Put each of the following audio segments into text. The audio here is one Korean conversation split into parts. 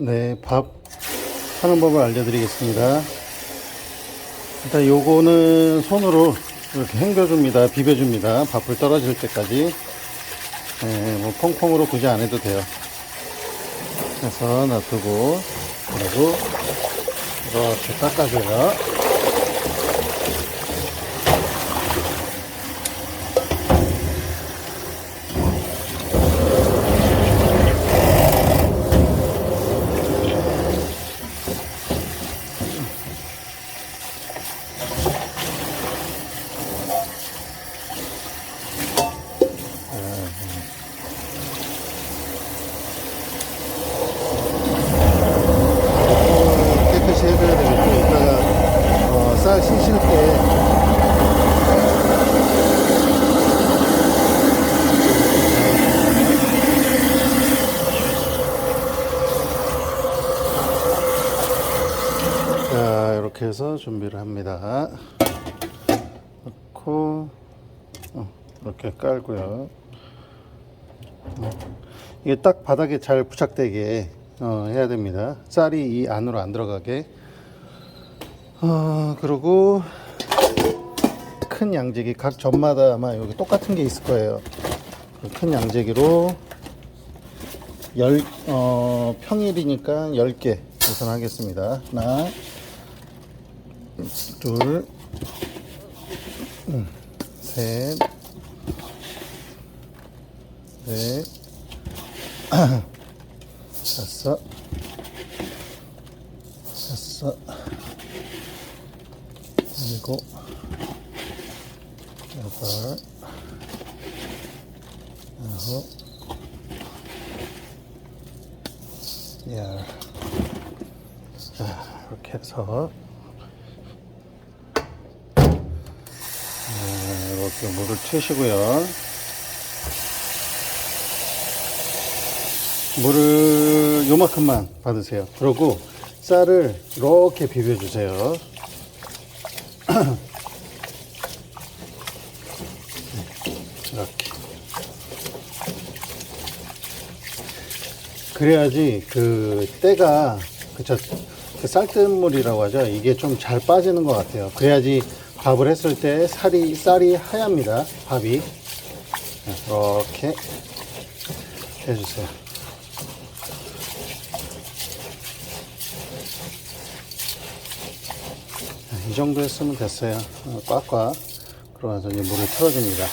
네, 밥 하는 법을 알려드리겠습니다. 일단 요거는 손으로 이렇게 헹궈줍니다. 비벼줍니다. 밥풀 떨어질 때까지. 네, 뭐 퐁퐁으로 굳이 안 해도 돼요. 해서 놔두고, 그리고 이렇게 닦아줘요. 깨끗이 해줘야 되겠고, 이따가, 어, 쌀 씻을 때, 자, 이렇게 해서 준비를 합니다. 넣고, 어, 이렇게 깔고요. 어, 이게 딱 바닥에 잘 부착되게 어, 해야 됩니다. 쌀이 이 안으로 안 들어가게. 어, 그리고 큰 양재기 각 점마다 아마 여기 똑같은 게 있을 거예요. 그큰 양재기로 열 어, 평일이니까 10개 우선 하겠습니다. 하나, 둘, 음, 셋, 넷, 다섯, 여섯, 일곱, 여덟, 아홉, 열. 자, 이렇게 해서 네, 이렇게 물을 튀시고요. 물을 요만큼만 받으세요. 그리고 쌀을 이렇게 비벼주세요. 이렇게. 그래야지 그 때가 그저 그 쌀뜨물이라고 하죠. 이게 좀 잘 빠지는 것 같아요. 그래야지 밥을 했을 때 살이 쌀이 하얗니다. 밥이 네, 이렇게 해주세요. 이 정도 했으면 됐어요. 어, 꽉꽉. 그러면서 이제 물을 틀어줍니다.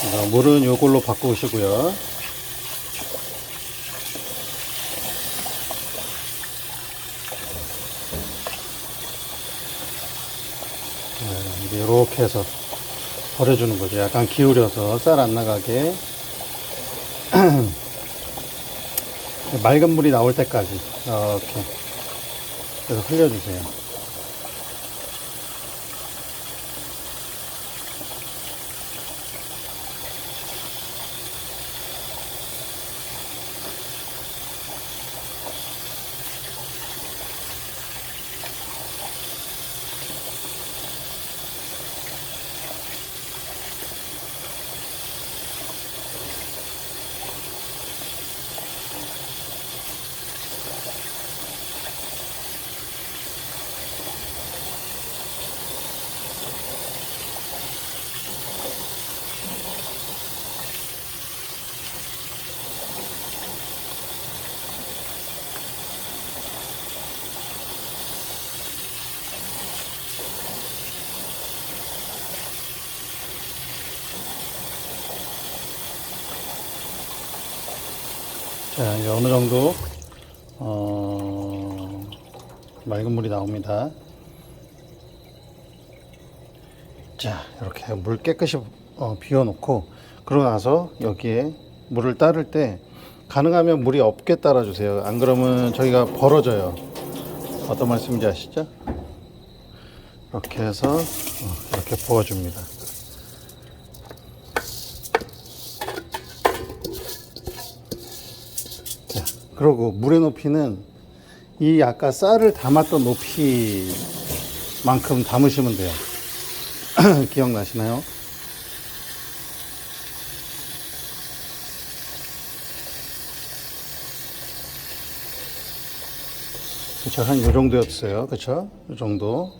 그래서 물은 요걸로 바꾸시고요. 네, 이렇게 해서 버려주는 거죠. 약간 기울여서 쌀 안 나가게. 맑은 물이 나올 때까지 이렇게 그래서 흘려주세요. 자, 이제 어느 정도, 어, 맑은 물이 나옵니다. 자, 이렇게 물 깨끗이 어, 비워 놓고, 그러고 나서 여기에 물을 따를 때, 가능하면 물이 없게 따라 주세요. 안 그러면 저희가 벌어져요. 어떤 말씀인지 아시죠? 이렇게 해서, 어, 이렇게 부어줍니다. 그리고 물의 높이는 이 아까 쌀을 담았던 높이만큼 담으시면 돼요. 기억나시나요? 그쵸? 한 요 정도였어요. 그쵸? 요 정도.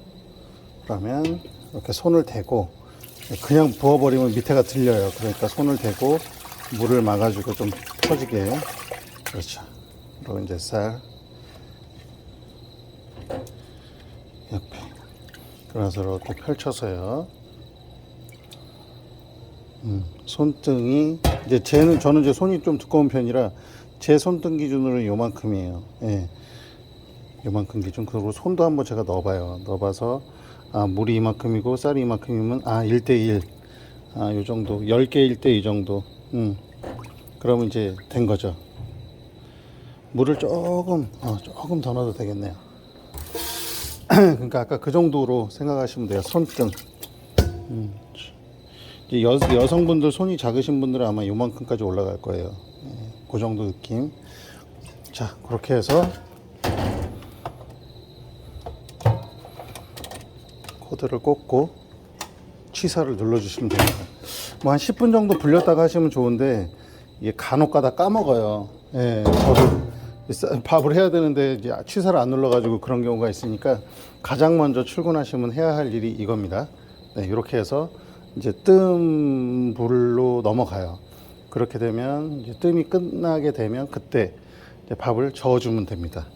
그러면 이렇게 손을 대고 그냥 부어버리면 밑에가 들려요. 그러니까 손을 대고 물을 막아주고 좀 퍼지게. 그렇죠 그리고 이제 쌀 옆에 그래서 이렇게 펼쳐서요. 음, 손등이 이제 쟤는 저는 이제 손이 좀 두꺼운 편이라 제 손등 기준으로 요만큼이에요. 예. 요만큼 기준. 그리고 손도 한번 제가 넣어봐요. 넣어봐서 아 물이 이만큼이고 쌀이 이만큼이면 아 1대1 아 요 정도. 10개일 때 이 정도. 음. 그러면 이제 된 거죠 물을 조금 어, 조금 더 넣어도 되겠네요 그러니까 아까 그 정도로 생각하시면 돼요 손등 음. 이제 여, 여성분들 손이 작으신 분들은 아마 요만큼까지 올라갈 거예요 예, 그 정도 느낌 자 그렇게 해서 코드를 꽂고 취사를 눌러주시면 됩니다. 뭐 한 10분 정도 불렸다가 하시면 좋은데 이게 간혹 가다 까먹어요. 예, 저도 싸- 밥을 해야 되는데 이제 취사를 안 눌러가지고 그런 경우가 있으니까 가장 먼저 출근하시면 해야 할 일이 이겁니다. 네, 이렇게 해서 이제 뜸 불로 넘어가요. 그렇게 되면 뜸이 끝나게 되면 그때 밥을 저어주면 됩니다.